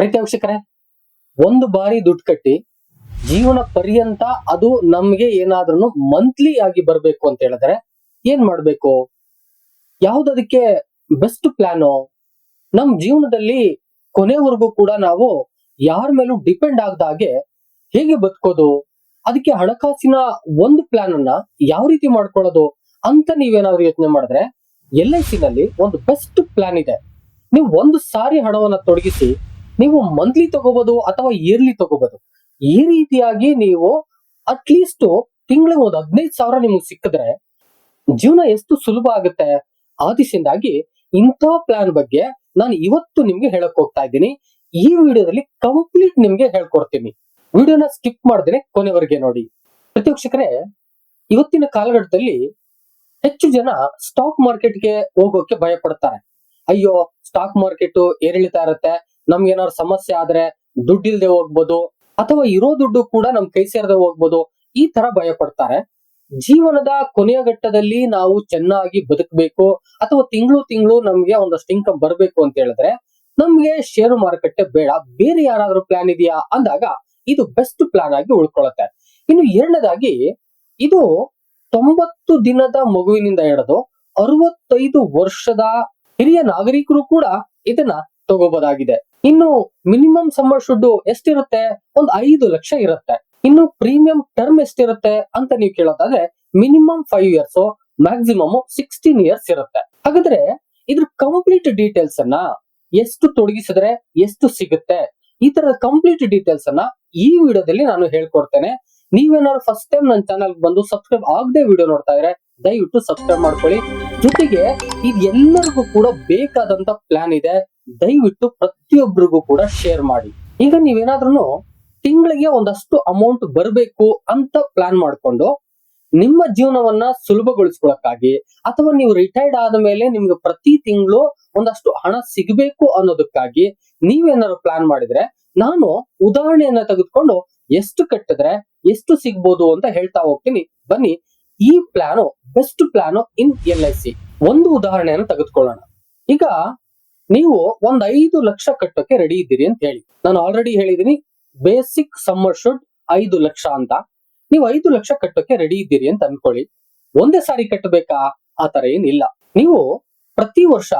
ಪ್ರೀತಿ ವೀಕ್ಷಕರೇ, ಒಂದು ಬಾರಿ ದುಡ್ಡು ಕಟ್ಟಿ ಜೀವನ ಪರ್ಯಂತ ಅದು ನಮ್ಗೆ ಏನಾದ್ರೂ ಮಂತ್ಲಿ ಆಗಿ ಬರ್ಬೇಕು ಅಂತ ಹೇಳಿದ್ರೆ ಏನ್ ಮಾಡ್ಬೇಕು? ಯಾವ್ದದಕ್ಕೆ ಬೆಸ್ಟ್ ಪ್ಲಾನು ನಮ್ ಜೀವನದಲ್ಲಿ ಕೊನೆವರೆಗೂ ಕೂಡ ನಾವು ಯಾರ ಮೇಲೂ ಡಿಪೆಂಡ್ ಆಗದ ಹಾಗೆ ಹೇಗೆ ಬದುಕೋದು? ಅದಕ್ಕೆ ಹಣಕಾಸಿನ ಒಂದು ಪ್ಲಾನ್ ಅನ್ನ ಯಾವ ರೀತಿ ಮಾಡ್ಕೊಳ್ಳೋದು ಅಂತ ನೀವೇನಾದ್ರೂ ಯೋಚನೆ ಮಾಡಿದ್ರೆ ಎಲ್ ಐ ಸಿ ನಲ್ಲಿ ಒಂದು ಬೆಸ್ಟ್ ಪ್ಲಾನ್ ಇದೆ. ನೀವು ಒಂದು ಸಾರಿ ಹಣವನ್ನ ತೊಡಗಿಸಿ ನೀವು ಮಂತ್ಲಿ ತಗೋಬಹುದು ಅಥವಾ ಇಯರ್ಲಿ ತಗೋಬಹುದು ಈ ರೀತಿಯಾಗಿ ನೀವು ಅಟ್ಲೀಸ್ಟ್ ತಿಂಗಳಿಗೆ ಒಂದು ಹದಿನೈದು ಸಾವಿರ ನಿಮ್ಗೆ ಸಿಕ್ಕಿದ್ರೆ ಜೀವನ ಎಷ್ಟು ಸುಲಭ ಆಗುತ್ತೆ ಆ ದಿಶೆಯಿಂದಾಗಿ ಇಂಥ ಪ್ಲಾನ್ ಬಗ್ಗೆ ನಾನು ಇವತ್ತು ನಿಮ್ಗೆ ಹೇಳಕ್ ಹೋಗ್ತಾ ಇದ್ದೀನಿ. ಈ ವಿಡಿಯೋದಲ್ಲಿ ಕಂಪ್ಲೀಟ್ ನಿಮ್ಗೆ ಹೇಳ್ಕೊಡ್ತೀನಿ. ವಿಡಿಯೋನ ಸ್ಕಿಪ್ ಮಾಡ್ದೇನೆ ಕೊನೆವರೆಗೆ ನೋಡಿ. ಪ್ರತಿ ಇವತ್ತಿನ ಕಾಲಘಟ್ಟದಲ್ಲಿ ಹೆಚ್ಚು ಜನ ಸ್ಟಾಕ್ ಮಾರ್ಕೆಟ್ಗೆ ಹೋಗೋಕೆ ಭಯ ಪಡ್ತಾರೆ ಅಯ್ಯೋ ಸ್ಟಾಕ್ ಮಾರ್ಕೆಟ್ ಏರಿಳಿತಾ ಇರುತ್ತೆ ನಮ್ಗೆ ಏನಾದ್ರು ಸಮಸ್ಯೆ ಆದ್ರೆ ದುಡ್ಡಿಲ್ದೆ ಹೋಗ್ಬೋದು ಅಥವಾ ಇರೋ ದುಡ್ಡು ಕೂಡ ನಮ್ ಕೈ ಸೇರದೆ ಹೋಗ್ಬೋದು, ಈ ತರ ಭಯ ಪಡ್ತಾರೆ ಜೀವನದ ಕೊನೆಯ ಘಟ್ಟದಲ್ಲಿ ನಾವು ಚೆನ್ನಾಗಿ ಬದುಕಬೇಕು ಅಥವಾ ತಿಂಗಳು ತಿಂಗಳು ನಮ್ಗೆ ಒಂದಷ್ಟು ಇನ್ಕಮ್ ಬರಬೇಕು ಅಂತ ಹೇಳಿದ್ರೆ ನಮ್ಗೆ ಷೇರು ಮಾರುಕಟ್ಟೆ ಬೇಡ, ಬೇರೆ ಯಾರಾದ್ರೂ ಪ್ಲಾನ್ ಇದೆಯಾ ಅಂದಾಗ ಇದು ಬೆಸ್ಟ್ ಪ್ಲಾನ್ ಆಗಿ ಉಳ್ಕೊಳ್ಳುತ್ತೆ ಇನ್ನು ಎರಡನೇದಾಗಿ ಇದು ತೊಂಬತ್ತು ದಿನದ ಮಗುವಿನಿಂದ ಹಿಡಿದು ಅರವತ್ತೈದು ವರ್ಷದ ಹಿರಿಯ ನಾಗರಿಕರು ಕೂಡ ಇದನ್ನ ತಗೋಬಹುದಾಗಿದೆ ಇನ್ನು ಮಿನಿಮಮ್ ಸಮ್ಮರ್ ಶುಡ್ ಎಷ್ಟಿರುತ್ತೆ? ಒಂದು ಐದು ಲಕ್ಷ ಇರುತ್ತೆ. ಇನ್ನು ಪ್ರೀಮಿಯಂ ಟರ್ಮ್ ಎಷ್ಟಿರುತ್ತೆ ಅಂತ ನೀವು ಕೇಳೋದಾದ್ರೆ minimum five years maximum sixteen years ಇರುತ್ತೆ. ಹಾಗಾದ್ರೆ ಇದ್ರ ಕಂಪ್ಲೀಟ್ ಡೀಟೇಲ್ಸ್ ಅನ್ನ ಎಷ್ಟು ತೊಡಗಿಸಿದ್ರೆ ಎಷ್ಟು ಸಿಗುತ್ತೆ? ಈ ತರದ ಕಂಪ್ಲೀಟ್ ಡೀಟೇಲ್ಸ್ ಅನ್ನ ಈ ವಿಡಿಯೋದಲ್ಲಿ ನಾನು ಹೇಳ್ಕೊಡ್ತೇನೆ. ನೀವೇನಾದ್ರು ಫಸ್ಟ್ ಟೈಮ್ ನನ್ನ ಚಾನಲ್ ಬಂದು ಸಬ್ಸ್ಕ್ರೈಬ್ ಆಗದೆ ವಿಡಿಯೋ ನೋಡ್ತಾ ಇದ್ರೆ ದಯವಿಟ್ಟು ಸಬ್ಸ್ಕ್ರೈಬ್ ಮಾಡ್ಕೊಳ್ಳಿ. ಜೊತೆಗೆ ಇದೆಲ್ಲರಿಗೂ ಕೂಡ ಬೇಕಾದಂತ ಪ್ಲಾನ್ ಇದೆ. ದಯವಿಟ್ಟು ಪ್ರತಿಯೊಬ್ಬರಿಗೂ ಕೂಡ ಶೇರ್ ಮಾಡಿ. ಈಗ ನೀವೇನಾದ್ರೂ ತಿಂಗಳಿಗೆ ಒಂದಷ್ಟು ಅಮೌಂಟ್ ಬರಬೇಕು ಅಂತ ಪ್ಲಾನ್ ಮಾಡ್ಕೊಂಡು ನಿಮ್ಮ ಜೀವನವನ್ನ ಸುಲಭಗೊಳಿಸ್ಕೊಳಕ್ಕಾಗಿ ಅಥವಾ ನೀವು ರಿಟೈರ್ಡ್ ಆದ ಮೇಲೆ ನಿಮ್ಗೆ ಪ್ರತಿ ತಿಂಗಳು ಒಂದಷ್ಟು ಹಣ ಸಿಗಬೇಕು ಅನ್ನೋದಕ್ಕಾಗಿ ನೀವೇನಾದ್ರು ಪ್ಲಾನ್ ಮಾಡಿದ್ರೆ ನಾನು ಉದಾಹರಣೆಯನ್ನ ತೆಗೆದುಕೊಂಡು ಎಷ್ಟು ಕಟ್ಟಿದ್ರೆ ಎಷ್ಟು ಸಿಗ್ಬೋದು ಅಂತ ಹೇಳ್ತಾ ಹೋಗ್ತೀನಿ. ಬನ್ನಿ, ಈ plan best plan in L I C ಒಂದು ಉದಾಹರಣೆಯನ್ನು ತೆಗೆದುಕೊಳ್ಳೋಣ. ಈಗ ನೀವು ಒಂದ್ ಐದು ಲಕ್ಷ ಕಟ್ಟೋಕೆ ರೆಡಿ ಇದ್ದೀರಿ ಅಂತ ಹೇಳಿ. ನಾನು ಆಲ್ರೆಡಿ ಹೇಳಿದೀನಿ ಬೇಸಿಕ್ ಸಮ್ಮರ್ ಶುಡ್ ಐದು ಲಕ್ಷ ಅಂತ. ನೀವು ಐದು ಲಕ್ಷ ಕಟ್ಟೋಕೆ ರೆಡಿ ಇದ್ದೀರಿ ಅಂತ ಅನ್ಕೊಳ್ಳಿ. ಒಂದೇ ಸಾರಿ ಕಟ್ಟಬೇಕಾ? ಆ ತರ ಏನಿಲ್ಲ. ನೀವು ಪ್ರತಿ ವರ್ಷ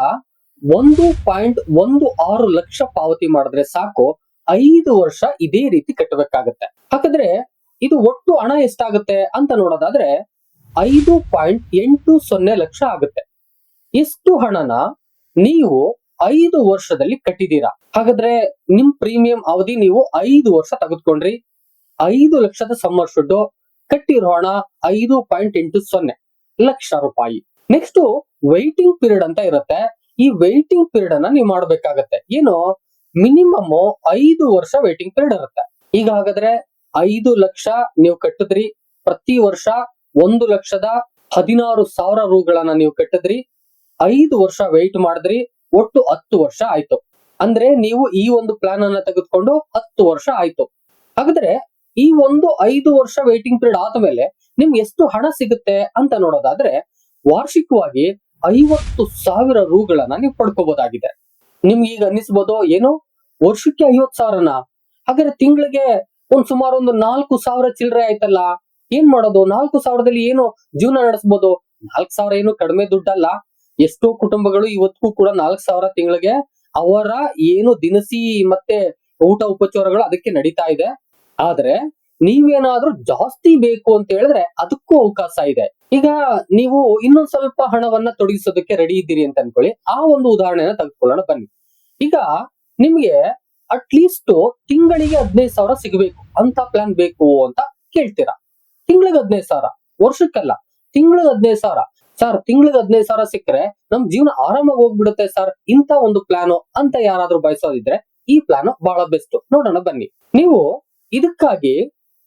ಒಂದು ಪಾಯಿಂಟ್ ಒಂದು ಆರು ಲಕ್ಷ ಪಾವತಿ ಮಾಡಿದ್ರೆ ಸಾಕು, ಐದು ವರ್ಷ ಇದೇ ರೀತಿ ಕಟ್ಟಬೇಕಾಗತ್ತೆ. ಹಾಗಾದ್ರೆ ಇದು ಒಟ್ಟು ಹಣ ಎಷ್ಟಾಗುತ್ತೆ ಅಂತ ನೋಡೋದಾದ್ರೆ ಐದು ಪಾಯಿಂಟ್ ಎಂಟು ಸೊನ್ನೆ ಲಕ್ಷ ಆಗುತ್ತೆ. ಎಷ್ಟು ಹಣನ ನೀವು ಐದು ವರ್ಷದಲ್ಲಿ ಕಟ್ಟಿದೀರಾ ಹಾಗಾದ್ರೆ ನಿಮ್ ಪ್ರೀಮಿಯಂ ಅವಧಿ ನೀವು ಐದು ವರ್ಷ ತೆಗೆದುಕೊಂಡ್ರಿ. ಐದು ಲಕ್ಷದ ಸಮ್ಮರ್ ಶುಡ್ ಕಟ್ಟಿರೋ ಹಣ ಐದು ಪಾಯಿಂಟ್ ಎಂಟು ಸೊನ್ನೆ ಲಕ್ಷ ರೂಪಾಯಿ. ನೆಕ್ಸ್ಟ್ ವೈಟಿಂಗ್ ಪೀರಿಯಡ್ ಅಂತ ಇರುತ್ತೆ. ಈ ವೈಟಿಂಗ್ ಪೀರಿಯಡ್ ಅನ್ನ ನೀವು ಮಾಡ್ಬೇಕಾಗತ್ತೆ. ಏನು? ಮಿನಿಮಮ್ ಐದು ವರ್ಷ ವೈಟಿಂಗ್ ಪೀರಿಯಡ್ ಇರುತ್ತೆ. ಈಗ ಹಾಗಾದ್ರೆ ಐದು ಲಕ್ಷ ನೀವು ಕಟ್ಟಿದ್ರಿ. ಪ್ರತಿ ವರ್ಷ ಒಂದು ಲಕ್ಷದ ಹದಿನಾರು ಸಾವಿರ ರೂಗಳನ್ನ ನೀವು ಕಟ್ಟಿದ್ರಿ. ಐದು ವರ್ಷ ವೆಯ್ಟ್ ಮಾಡಿದ್ರಿ. ಒಟ್ಟು ಹತ್ತು ವರ್ಷ ಆಯ್ತು. ಅಂದ್ರೆ ನೀವು ಈ ಒಂದು ಪ್ಲಾನ್ ಅನ್ನ ತೆಗೆದುಕೊಂಡು ಹತ್ತು ವರ್ಷ ಆಯ್ತು. ಹಾಗಾದ್ರೆ ಈ ಒಂದು ಐದು ವರ್ಷ ವೇಟಿಂಗ್ ಪೀರಿಯಡ್ ಆದ್ಮೇಲೆ ನಿಮ್ಗೆ ಎಷ್ಟು ಹಣ ಸಿಗುತ್ತೆ ಅಂತ ನೋಡೋದಾದ್ರೆ ವಾರ್ಷಿಕವಾಗಿ ಐವತ್ತು ಸಾವಿರ ರೂಗಳನ್ನ ನೀವು ಪಡ್ಕೋಬಹುದಾಗಿದೆ ನಿಮ್ಗೆ ಈಗ ಅನ್ನಿಸ್ಬೋದು ಏನು? ವರ್ಷಕ್ಕೆ ಐವತ್ ಸಾವಿರನ? ಹಾಗಾದ್ರೆ ತಿಂಗಳಿಗೆ ಒಂದ್ ಸುಮಾರು ಒಂದು ನಾಲ್ಕು ಸಾವಿರ ಚಿಲ್ಲರೆ ಆಯ್ತಲ್ಲ. ಏನ್ ಮಾಡೋದು? ನಾಲ್ಕು ಸಾವಿರದಲ್ಲಿ ಏನು ಜೀವನ ನಡೆಸಬಹುದು ನಾಲ್ಕು ಸಾವಿರ ಏನು ಕಡಿಮೆ ದುಡ್ಡಲ್ಲ. ಎಷ್ಟೋ ಕುಟುಂಬಗಳು ಇವತ್ತಿಗೂ ಕೂಡ ನಾಲ್ಕು ಸಾವಿರ ತಿಂಗಳಿಗೆ ಅವರ ಏನು ದಿನಸಿ ಮತ್ತೆ ಊಟ ಉಪಚಾರಗಳು ಅದಕ್ಕೆ ನಡೀತಾ ಇದೆ. ಆದ್ರೆ ನೀವೇನಾದ್ರೂ ಜಾಸ್ತಿ ಬೇಕು ಅಂತ ಹೇಳಿದ್ರೆ ಅದಕ್ಕೂ ಅವಕಾಶ ಇದೆ. ಈಗ ನೀವು ಇನ್ನೊಂದ್ ಸ್ವಲ್ಪ ಹಣವನ್ನ ತೊಡಗಿಸೋದಕ್ಕೆ ರೆಡಿ ಇದ್ದೀರಿ ಅಂತ ಅನ್ಕೊಳ್ಳಿ. ಆ ಒಂದು ಉದಾಹರಣೆನ ತೆಗೆದುಕೊಳ್ಳೋಣ. ಬನ್ನಿ. ಈಗ ನಿಮ್ಗೆ ಅಟ್ಲೀಸ್ಟ್ ತಿಂಗಳಿಗೆ ಹದಿನೈದು ಸಾವಿರ ಸಿಗಬೇಕು. ಅಂತ ಪ್ಲಾನ್ ಬೇಕು ಅಂತ ಕೇಳ್ತೀರಾ? ತಿಂಗಳಿಗೆ ಹದಿನೈದು ಸಾವಿರ. ವರ್ಷಕ್ಕಲ್ಲ. ತಿಂಗಳಿಗೆ ಹದಿನೈದು ಸಾವಿರ. ಸರ್ ತಿಂಗಳಿಗೆ ಹದಿನೈದು ಸಾವಿರ ಸಿಕ್ಕರೆ ನಮ್ ಜೀವನ ಆರಾಮಾಗಿ ಹೋಗ್ಬಿಡುತ್ತೆ ಸರ್ ಇಂತ ಒಂದು ಪ್ಲಾನು ಅಂತ ಯಾರಾದ್ರೂ ಬಯಸೋದಿದ್ರೆ ಈ ಪ್ಲಾನ್ ಬಹಳ ಬೆಸ್ಟ್ ನೋಡೋಣ, ಬನ್ನಿ. ನೀವು ಇದಕ್ಕಾಗಿ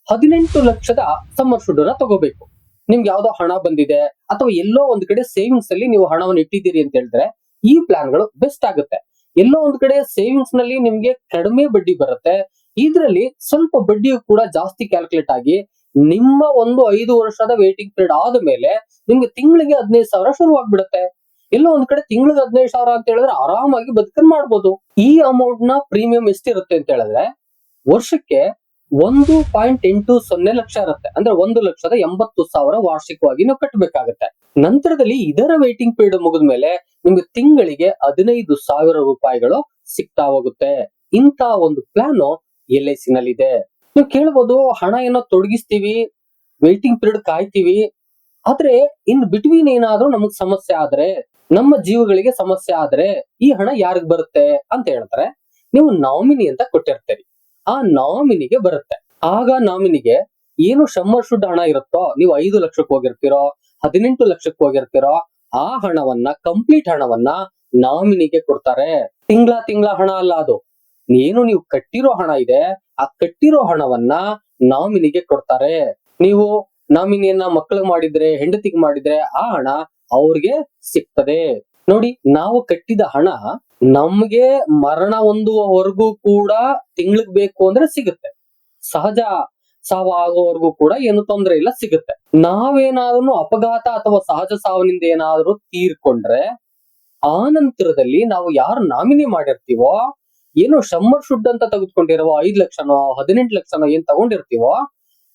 ಹದಿನೆಂಟು ಲಕ್ಷದ ಸಮ್ಮರ್ ಶುಡ್ನ ತಗೋಬೇಕು. ನಿಮ್ಗೆ ಯಾವ್ದೋ ಹಣ ಬಂದಿದೆ, ಅಥವಾ ಎಲ್ಲೋ ಒಂದ್ ಕಡೆ ಸೇವಿಂಗ್ಸ್ ಅಲ್ಲಿ ನೀವು ಹಣವನ್ನು ಇಟ್ಟಿದ್ದೀರಿ ಅಂತ ಹೇಳಿದ್ರೆ ಈ ಪ್ಲಾನ್ಗಳು ಬೆಸ್ಟ್ ಆಗುತ್ತೆ. ಎಲ್ಲೋ ಒಂದ್ ಕಡೆ ಸೇವಿಂಗ್ಸ್ನಲ್ಲಿ ನಿಮ್ಗೆ ಕಡಿಮೆ ಬಡ್ಡಿ ಬರುತ್ತೆ. ಇದ್ರಲ್ಲಿ ಸ್ವಲ್ಪ ಬಡ್ಡಿಯು ಕೂಡ ಜಾಸ್ತಿ ಕ್ಯಾಲ್ಕುಲೇಟ್ ಆಗಿ ನಿಮ್ಮ ಒಂದು ಐದು ವರ್ಷದ ವೇಟಿಂಗ್ ಪೀರಿಯಡ್ ಆದ ಮೇಲೆ ನಿಮ್ಗೆ ತಿಂಗಳಿಗೆ ಹದಿನೈದು ಸಾವಿರ ಶುರುವಾಗ್ಬಿಡುತ್ತೆ. ಇಲ್ಲ ಒಂದ್ ಕಡೆ ತಿಂಗಳಿಗೆ ಹದಿನೈದು ಸಾವಿರ ಅಂತ ಹೇಳಿದ್ರೆ ಆರಾಮಾಗಿ ಬದುಕನ್ ಮಾಡ್ಬೋದು. ಈ ಅಮೌಂಟ್ನ ಪ್ರೀಮಿಯಂ ಎಷ್ಟಿರುತ್ತೆ ಅಂತ ಹೇಳಿದ್ರೆ ವರ್ಷಕ್ಕೆ ಒಂದು ಪಾಯಿಂಟ್ ಎಂಟು ಸೊನ್ನೆ ಲಕ್ಷ ಇರುತ್ತೆ. ಅಂದ್ರೆ ಒಂದು ಲಕ್ಷದ ಎಂಬತ್ತು ಸಾವಿರ ವಾರ್ಷಿಕವಾಗಿ ನೀವು ಕಟ್ಟಬೇಕಾಗತ್ತೆ ನಂತರದಲ್ಲಿ ಇದರ ವೇಟಿಂಗ್ ಪೀರಿಯಡ್ ಮುಗಿದ ಮೇಲೆ ನಿಮ್ಗೆ ತಿಂಗಳಿಗೆ ಹದಿನೈದು ಸಾವಿರ ರೂಪಾಯಿಗಳು ಸಿಗ್ತಾ ಹೋಗುತ್ತೆ. ಇಂತ ಒಂದು ಪ್ಲಾನ್ ಎಲ್ ಐ ಸಿ ನಲ್ಲಿದೆ. ನೀವು ಕೇಳ್ಬೋದು, ಹಣ ಏನೋ ತೊಡಗಿಸ್ತೀವಿ ವೇಟಿಂಗ್ ಪೀರಿಯಡ್ ಕಾಯ್ತೀವಿ, ಆದ್ರೆ ಇನ್ ಬಿಟ್ವೀನ್ ಏನಾದ್ರೂ ನಮಗ್ ಸಮಸ್ಯೆ ಆದ್ರೆ, ನಮ್ಮ ಜೀವಗಳಿಗೆ ಸಮಸ್ಯೆ ಆದ್ರೆ ಈ ಹಣ ಯಾರಿಗ್ ಬರುತ್ತೆ ಅಂತ ಹೇಳ್ತಾರೆ. ನೀವು ನಾಮಿನಿ ಅಂತ ಕೊಟ್ಟಿರ್ತೀರಿ. ಆ ನಾಮಿನಿಗೆ ಬರುತ್ತೆ. ಆಗ ನಾಮಿನಿಗೆ ಏನು ಶುಡ್ ಹಣ ಇರುತ್ತೋ, ನೀವು ಐದು ಲಕ್ಷಕ್ಕೆ ಹೋಗಿರ್ತೀರೋ, ಹದಿನೆಂಟು ಲಕ್ಷಕ್ಕೆ ಹೋಗಿರ್ತೀರೋ, ಆ ಹಣವನ್ನ ಕಂಪ್ಲೀಟ್ ಹಣವನ್ನ ನಾಮಿನಿಗೆ ಕೊಡ್ತಾರೆ. ತಿಂಗಳ ತಿಂಗಳ ಹಣ ಅಲ್ಲ ಅದು. ಏನು ನೀವು ಕಟ್ಟಿರೋ ಹಣ ಇದೆ, ಆ ಕಟ್ಟಿರೋ ಹಣವನ್ನ ನಾಮಿನಿಗೆ ಕೊಡ್ತಾರೆ. ನೀವು ನಾಮಿನಿಯನ್ನ ಮಕ್ಕಳಿಗೆ ಮಾಡಿದ್ರೆ, ಹೆಂಡತಿಗೆ ಮಾಡಿದ್ರೆ ಆ ಹಣ ಅವ್ರಿಗೆ ಸಿಗ್ತದೆ. ನೋಡಿ, ನಾವು ಕಟ್ಟಿದ ಹಣ ನಮ್ಗೆ ಮರಣ ಹೊಂದುವವರೆಗೂ ಕೂಡ ತಿಂಗ್ಳಿಗ್ ಬೇಕು ಅಂದ್ರೆ ಸಿಗುತ್ತೆ. ಸಹಜ ಸಾವು ಆಗೋವರೆಗೂ ಕೂಡ ಏನು ತೊಂದರೆ ಇಲ್ಲ, ಸಿಗುತ್ತೆ. ನಾವೇನಾದ್ರೂ ಅಪಘಾತ ಅಥವಾ ಸಹಜ ಸಾವಿನಿಂದ ಏನಾದ್ರೂ ತೀರ್ಕೊಂಡ್ರೆ, ಆ ನಂತರದಲ್ಲಿ ನಾವು ಯಾರು ನಾಮಿನಿ ಮಾಡಿರ್ತೀವೋ ಏನು ಸಮ್ಮರ್ ಶುಡ್ ಅಂತ ತೆಗೆದುಕೊಂಡಿರೋ ಐದ್ ಲಕ್ಷನೋ, ಹದಿನೆಂಟು ಲಕ್ಷನೋ ಏನ್ ತಗೊಂಡಿರ್ತೀವೋ,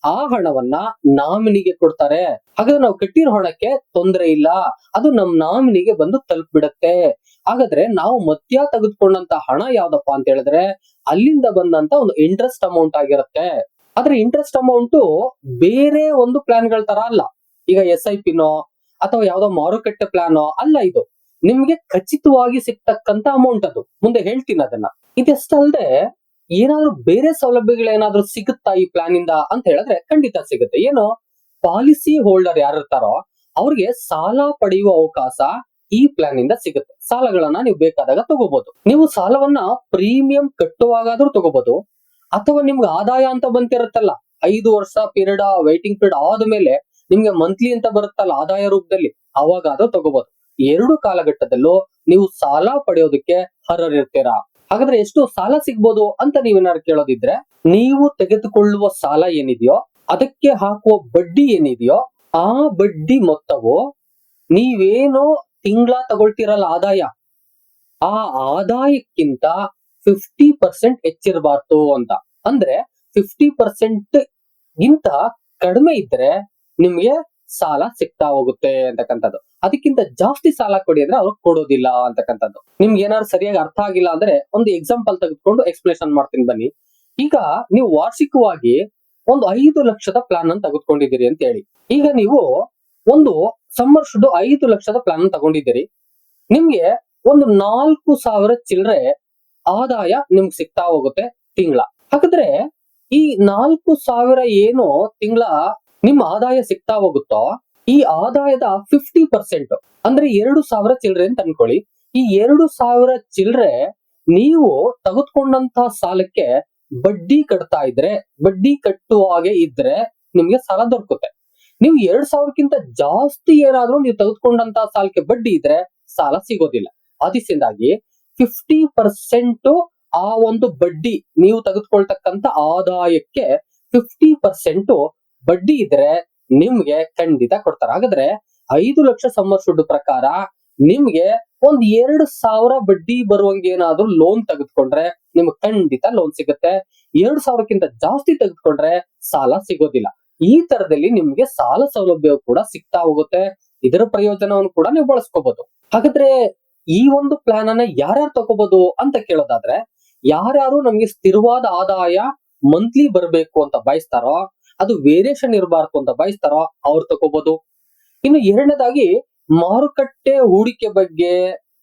ಆ ಹಣವನ್ನ ನಾಮಿನಿಗೆ ಕೊಡ್ತಾರೆ. ಹಾಗಾದ್ರೆ ನಾವು ಕಟ್ಟಿರೋ ಹಣಕ್ಕೆ ತೊಂದರೆ ಇಲ್ಲ. ಅದು ನಮ್ ನಾಮಿನಿಗೆ ಬಂದು ತಲುಪಿಬಿಡತ್ತೆ. ಹಾಗಾದ್ರೆ ನಾವು ಮಧ್ಯ ತೆಗೆದುಕೊಂಡಂತ ಹಣ ಯಾವ್ದಪ್ಪ ಅಂತ ಹೇಳಿದ್ರೆ, ಅಲ್ಲಿಂದ ಬಂದಂತ ಒಂದು ಇಂಟ್ರೆಸ್ಟ್ ಅಮೌಂಟ್ ಆಗಿರುತ್ತೆ. ಆದ್ರೆ ಇಂಟ್ರೆಸ್ಟ್ ಅಮೌಂಟ್ ಬೇರೆ ಒಂದು ಪ್ಲಾನ್ಗಳ ತರ ಅಲ್ಲ. ಈಗ ಎಸ್ ಐ ಪಿನೋ ಅಥವಾ ಯಾವ್ದೋ ಮಾರುಕಟ್ಟೆ ಪ್ಲಾನೋ ಅಲ್ಲ ಇದು. ನಿಮ್ಗೆ ಖಚಿತವಾಗಿ ಸಿಗ್ತಕ್ಕಂತ ಅಮೌಂಟ್ ಅದು. ಮುಂದೆ ಹೇಳ್ತೀನಿ ಅದನ್ನ. ಇದೆಷ್ಟಲ್ದೆ ಏನಾದ್ರೂ ಬೇರೆ ಸೌಲಭ್ಯಗಳೇನಾದ್ರೂ ಸಿಗುತ್ತಾ ಈ ಪ್ಲಾನ್ ಇಂದ ಅಂತ ಹೇಳಿದ್ರೆ ಖಂಡಿತ ಸಿಗುತ್ತೆ. ಏನು? ಪಾಲಿಸಿ ಹೋಲ್ಡರ್ ಯಾರು ಇರ್ತಾರೋ ಅವ್ರಿಗೆ ಸಾಲ ಪಡೆಯುವ ಅವಕಾಶ ಈ ಪ್ಲಾನ್ ಇಂದ ಸಿಗುತ್ತೆ. ಸಾಲಗಳನ್ನ ನೀವು ಬೇಕಾದಾಗ ತಗೋಬಹುದು ನೀವು ಸಾಲವನ್ನ ಪ್ರೀಮಿಯಂ ಕಟ್ಟುವಾಗಾದ್ರೂ ತಗೋಬಹುದು ಅಥವಾ ನಿಮ್ಗೆ ಆದಾಯ ಅಂತ ಬಂತಿರುತ್ತಲ್ಲ, ಐದು ವರ್ಷ ಪೀರಿಯಡ್ ವೈಟಿಂಗ್ ಪೀರಿಯಡ್ ಆದ್ಮೇಲೆ ನಿಮ್ಗೆ ಮಂತ್ಲಿ ಅಂತ ಬರುತ್ತಲ್ಲ ಆದಾಯ ರೂಪದಲ್ಲಿ, ಅವಾಗಾದ್ರೂ ತಗೋಬಹುದು ಎರಡು ಕಾಲಘಟ್ಟದಲ್ಲೂ ನೀವು ಸಾಲ ಪಡೆಯೋದಕ್ಕೆ ಅರ್ಹರಿರ್ತೀರಾ? ಹಾಗಾದ್ರೆ ಎಷ್ಟು ಸಾಲ ಸಿಗ್ಬೋದು ಅಂತ ನೀವೇನಾದ್ರು ಕೇಳೋದಿದ್ರೆ, ನೀವು ತೆಗೆದುಕೊಳ್ಳುವ ಸಾಲ ಏನಿದೆಯೋ, ಅದಕ್ಕೆ ಹಾಕುವ ಬಡ್ಡಿ ಏನಿದೆಯೋ, ಆ ಬಡ್ಡಿ ಮೊತ್ತವು ನೀವೇನೋ ತಿಂಗಳ ತಗೊಳ್ತಿರಲ್ಲ ಆದಾಯ. ಆ ಆದಾಯಕ್ಕಿಂತ ಫಿಫ್ಟಿ ಪರ್ಸೆಂಟ್ ಹೆಚ್ಚಿರಬಾರ್ದು ಅಂತ. ಅಂದ್ರೆ ಫಿಫ್ಟಿ ಪರ್ಸೆಂಟ್ ಗಿಂತ ಕಡಿಮೆ ಇದ್ರೆ ನಿಮ್ಗೆ ಸಾಲ ಸಿಗ್ತಾ ಹೋಗುತ್ತೆ ಅಂತಕ್ಕಂಥದ್ದು. ಅದಕ್ಕಿಂತ ಜಾಸ್ತಿ ಸಾಲ ಕೊಡಿ ಅಂದ್ರೆ ಅವ್ರು ಕೊಡೋದಿಲ್ಲ ಅಂತಕ್ಕಂಥದ್ದು. ನಿಮ್ಗೆ ಏನಾದ್ರು ಸರಿಯಾಗಿ ಅರ್ಥ ಆಗಿಲ್ಲ ಅಂದ್ರೆ ಒಂದು ಎಕ್ಸಾಂಪಲ್ ತೆಗೆದುಕೊಂಡು ಎಕ್ಸ್ಪ್ಲೇಷನ್ ಮಾಡ್ತೀನಿ ಬನ್ನಿ. ಈಗ ನೀವು ವಾರ್ಷಿಕವಾಗಿ ಒಂದು ಐದು ಲಕ್ಷದ ಪ್ಲಾನ್ ಅನ್ನು ತೆಗೆದುಕೊಂಡಿದ್ದೀರಿ ಅಂತ ಹೇಳಿ. ಈಗ ನೀವು ಒಂದು ಸಮ್ಮರ್ ಶುಡ್ ಐದು ಲಕ್ಷದ ಪ್ಲಾನ್ ಅನ್ನು ತಗೊಂಡಿದ್ದೀರಿ. ನಿಮ್ಗೆ ಒಂದು ನಾಲ್ಕು ಸಾವಿರ ಚಿಲ್ಲರೆ ಆದಾಯ ನಿಮ್ಗೆ ಸಿಗ್ತಾ ಹೋಗುತ್ತೆ ತಿಂಗಳ. ಹಾಗಾದ್ರೆ ಈ ನಾಲ್ಕು ಸಾವಿರ ಏನು ತಿಂಗಳ ನಿಮ್ಮ ಆದಾಯ ಸಿಗ್ತಾ ಹೋಗುತ್ತೋ ಈ ಆದಾಯದ ಫಿಫ್ಟಿ ಪರ್ಸೆಂಟ್ ಅಂದ್ರೆ ಎರಡು ಸಾವಿರ ಚಿಲ್ಲರೆ ಅಂತ ಅನ್ಕೊಳ್ಳಿ. ಈ ಎರಡು ಸಾವಿರ ಚಿಲ್ಲರೆ ನೀವು ತೆಗೆದುಕೊಂಡಂತ ಸಾಲಕ್ಕೆ ಬಡ್ಡಿ ಕಟ್ತಾ ಇದ್ರೆ, ಬಡ್ಡಿ ಕಟ್ಟುವ ಹಾಗೆ ಇದ್ರೆ ನಿಮ್ಗೆ ಸಾಲ ದೊರಕುತ್ತೆ. ನೀವು ಎರಡ್ ಸಾವಿರಕ್ಕಿಂತ ಜಾಸ್ತಿ ಏನಾದ್ರೂ ನೀವು ತೆಗೆದುಕೊಂಡಂತ ಸಾಲಕ್ಕೆ ಬಡ್ಡಿ ಇದ್ರೆ ಸಾಲ ಸಿಗೋದಿಲ್ಲ. ಅದಿಸಿಂದಾಗಿ ಫಿಫ್ಟಿ ಪರ್ಸೆಂಟ್ ಆ ಒಂದು ಬಡ್ಡಿ ನೀವು ತೆಗೆದುಕೊಳ್ತಕ್ಕಂತ ಆದಾಯಕ್ಕೆ ಫಿಫ್ಟಿ ಪರ್ಸೆಂಟ್ ಬಡ್ಡಿ ಇದ್ರೆ ನಿಮ್ಗೆ ಖಂಡಿತ ಕೊಡ್ತಾರೆ. ಹಾಗಾದ್ರೆ ಐದು ಲಕ್ಷ ಸಮ್ಮರ್ ಶುಡ್ ಪ್ರಕಾರ ನಿಮ್ಗೆ ಒಂದ್ ಎರಡು ಸಾವಿರ ಬಡ್ಡಿ ಬರುವಂಗೆ ಏನಾದ್ರೂ ಲೋನ್ ತೆಗೆದುಕೊಂಡ್ರೆ ನಿಮ್ಗೆ ಖಂಡಿತ ಲೋನ್ ಸಿಗುತ್ತೆ. ಎರಡು ಸಾವಿರಕ್ಕಿಂತ ಜಾಸ್ತಿ ತೆಗೆದುಕೊಂಡ್ರೆ ಸಾಲ ಸಿಗೋದಿಲ್ಲ. ಈ ತರದಲ್ಲಿ ನಿಮ್ಗೆ ಸಾಲ ಸೌಲಭ್ಯ ಕೂಡ ಸಿಗ್ತಾ ಹೋಗುತ್ತೆ. ಇದರ ಪ್ರಯೋಜನವನ್ನು ಕೂಡ ನೀವು ಬಳಸ್ಕೋಬಹುದು ಹಾಗಾದ್ರೆ ಈ ಒಂದು ಪ್ಲಾನ್ ಅನ್ನ ಯಾರ್ಯಾರು ತಗೋಬಹುದು ಅಂತ ಕೇಳೋದಾದ್ರೆ, ಯಾರ್ಯಾರು ನಮ್ಗೆ ಸ್ಥಿರವಾದ ಆದಾಯ ಮಂತ್ಲಿ ಬರಬೇಕು ಅಂತ ಬಯಸ್ತಾರೋ ಅದು ವೇರಿಯೇಷನ್ ಇರಬಾರ್ದು ಅಂತ ಬಯಸ್ತಾರೋ ಅವ್ರು ತಗೋಬಹುದು ಇನ್ನು ಎರಡನೇದಾಗಿ ಮಾರುಕಟ್ಟೆ ಹೂಡಿಕೆ ಬಗ್ಗೆ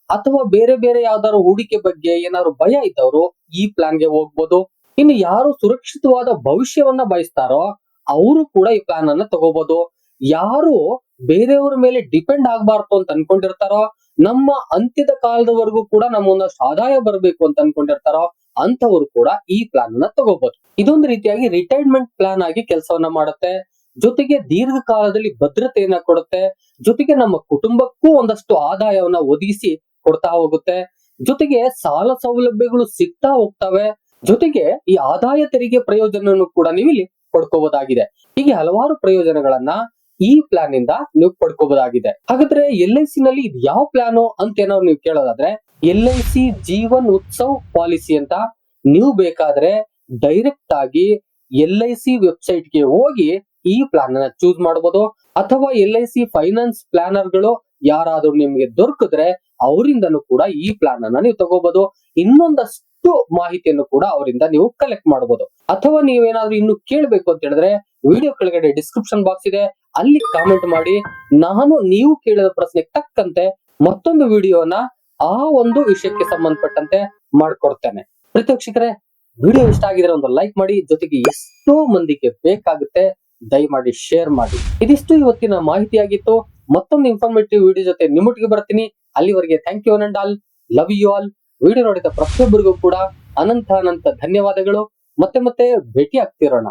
ಅಥವಾ ಬೇರೆ ಬೇರೆ ಯಾವ್ದಾದ್ರು ಹೂಡಿಕೆ ಬಗ್ಗೆ ಏನಾದ್ರು ಭಯ ಇದ್ದವರು ಈ ಪ್ಲಾನ್ಗೆ ಹೋಗ್ಬೋದು. ಇನ್ನು ಯಾರು ಸುರಕ್ಷಿತವಾದ ಭವಿಷ್ಯವನ್ನ ಬಯಸ್ತಾರೋ ಅವರು ಕೂಡ ಈ ಪ್ಲಾನ್ ಅನ್ನ ತಗೋಬಹುದು ಯಾರು ಬೇರೆಯವ್ರ ಮೇಲೆ ಡಿಪೆಂಡ್ ಆಗ್ಬಾರ್ದು ಅಂತ ಅನ್ಕೊಂಡಿರ್ತಾರೋ ನಮ್ಮ ಅಂತ್ಯದ ಕಾಲದವರೆಗೂ ಕೂಡ ನಮ್ಮ ಒಂದಷ್ಟು ಆದಾಯ ಬರಬೇಕು ಅಂತ ಅನ್ಕೊಂಡಿರ್ತಾರೋ ಅಂತವರು ಕೂಡ ಈ ಪ್ಲಾನ್ ಅನ್ನ ತಗೋಬಹುದು ಇದೊಂದು ರೀತಿಯಾಗಿ ರಿಟೈರ್ಮೆಂಟ್ ಪ್ಲಾನ್ ಆಗಿ ಕೆಲಸವನ್ನ ಮಾಡುತ್ತೆ. ಜೊತೆಗೆ ದೀರ್ಘಕಾಲದಲ್ಲಿ ಭದ್ರತೆಯನ್ನ ಕೊಡುತ್ತೆ. ಜೊತೆಗೆ ನಮ್ಮ ಕುಟುಂಬಕ್ಕೂ ಒಂದಷ್ಟು ಆದಾಯವನ್ನ ಒದಗಿಸಿ ಕೊಡ್ತಾ ಹೋಗುತ್ತೆ. ಜೊತೆಗೆ ಸಾಲ ಸೌಲಭ್ಯಗಳು ಸಿಗ್ತಾ ಹೋಗ್ತವೆ. ಜೊತೆಗೆ ಈ ಆದಾಯ ತೆರಿಗೆ ಪ್ರಯೋಜನವನ್ನು ಕೂಡ ನೀವು ಇಲ್ಲಿ ಪಡ್ಕೋಬಹುದಾಗಿದೆ ಹೀಗೆ ಹಲವಾರು ಪ್ರಯೋಜನಗಳನ್ನ ಈ ಪ್ಲಾನ್ ಇಂದ ನೀವು ಪಡ್ಕೋಬಹುದಾಗಿದೆ. ಹಾಗಾದ್ರೆ ಎಲ್ ಐ ಸಿ ನಲ್ಲಿ ಇದು ಯಾವ ಪ್ಲಾನು ಅಂತ ಏನೋ ನೀವು ಕೇಳೋದಾದ್ರೆ, L I C Jeevan Utsav policy ಅಂತ ನೀವು ಬೇಕಾದ್ರೆ ಡೈರೆಕ್ಟ್ ಆಗಿ ಎಲ್ ಐ ಸಿ ವೆಬ್ಸೈಟ್ಗೆ ಹೋಗಿ ಈ ಪ್ಲಾನ್ ಅನ್ನ ಚೂಸ್ ಮಾಡಬಹುದು ಅಥವಾ ಎಲ್ ಐ ಸಿ ಫೈನಾನ್ಸ್ ಪ್ಲಾನರ್ಗಳು ಯಾರಾದ್ರೂ ನಿಮ್ಗೆ ದೊರಕಿದ್ರೆ ಅವರಿಂದನೂ ಕೂಡ ಈ ಪ್ಲಾನ್ ಅನ್ನ ನೀವು ತಗೋಬಹುದು ಇನ್ನೊಂದಷ್ಟು ಮಾಹಿತಿಯನ್ನು ಕೂಡ ಅವರಿಂದ ನೀವು ಕಲೆಕ್ಟ್ ಮಾಡಬಹುದು ಅಥವಾ ನೀವೇನಾದ್ರೂ ಇನ್ನು ಕೇಳಬೇಕು ಅಂತ ಹೇಳಿದ್ರೆ ವಿಡಿಯೋ ಕೆಳಗಡೆ ಡಿಸ್ಕ್ರಿಪ್ಷನ್ ಬಾಕ್ಸ್ ಇದೆ. ಅಲ್ಲಿ ಕಾಮೆಂಟ್ ಮಾಡಿ, ನಾನು ನೀವು ಕೇಳಿದ ಪ್ರಶ್ನೆಗೆ ತಕ್ಕಂತೆ ಮತ್ತೊಂದು ವಿಡಿಯೋನ ಆ ಒಂದು ವಿಷಯಕ್ಕೆ ಸಂಬಂಧಪಟ್ಟಂತೆ ಮಾಡ್ಕೊಡ್ತೇನೆ. ಪ್ರೀತೋಕ್ಷಕರೇ ವಿಡಿಯೋ ಇಷ್ಟ ಆಗಿದ್ರೆ ಒಂದು ಲೈಕ್ ಮಾಡಿ, ಜೊತೆಗೆ ಎಷ್ಟೋ ಮಂದಿಗೆ ಬೇಕಾಗುತ್ತೆ, ದಯಮಾಡಿ ಶೇರ್ ಮಾಡಿ. ಇದಿಷ್ಟು ಇವತ್ತಿನ ಮಾಹಿತಿಯಾಗಿತ್ತು. ಮತ್ತೊಂದು ಇನ್ಫಾರ್ಮೇಟಿವ್ ವಿಡಿಯೋ ಜೊತೆ ನಿಮ್ಮೊಟ್ಟಿಗೆ ಬರ್ತೀನಿ. ಅಲ್ಲಿವರೆಗೆ thank you and all love you all video ನೋಡಿದ ಪ್ರತಿಯೊಬ್ಬರಿಗೂ ಕೂಡ ಅನಂತ ಅನಂತ ಧನ್ಯವಾದಗಳು. ಮತ್ತೆ ಮತ್ತೆ ಭೇಟಿ ಆಗ್ತಿರೋಣ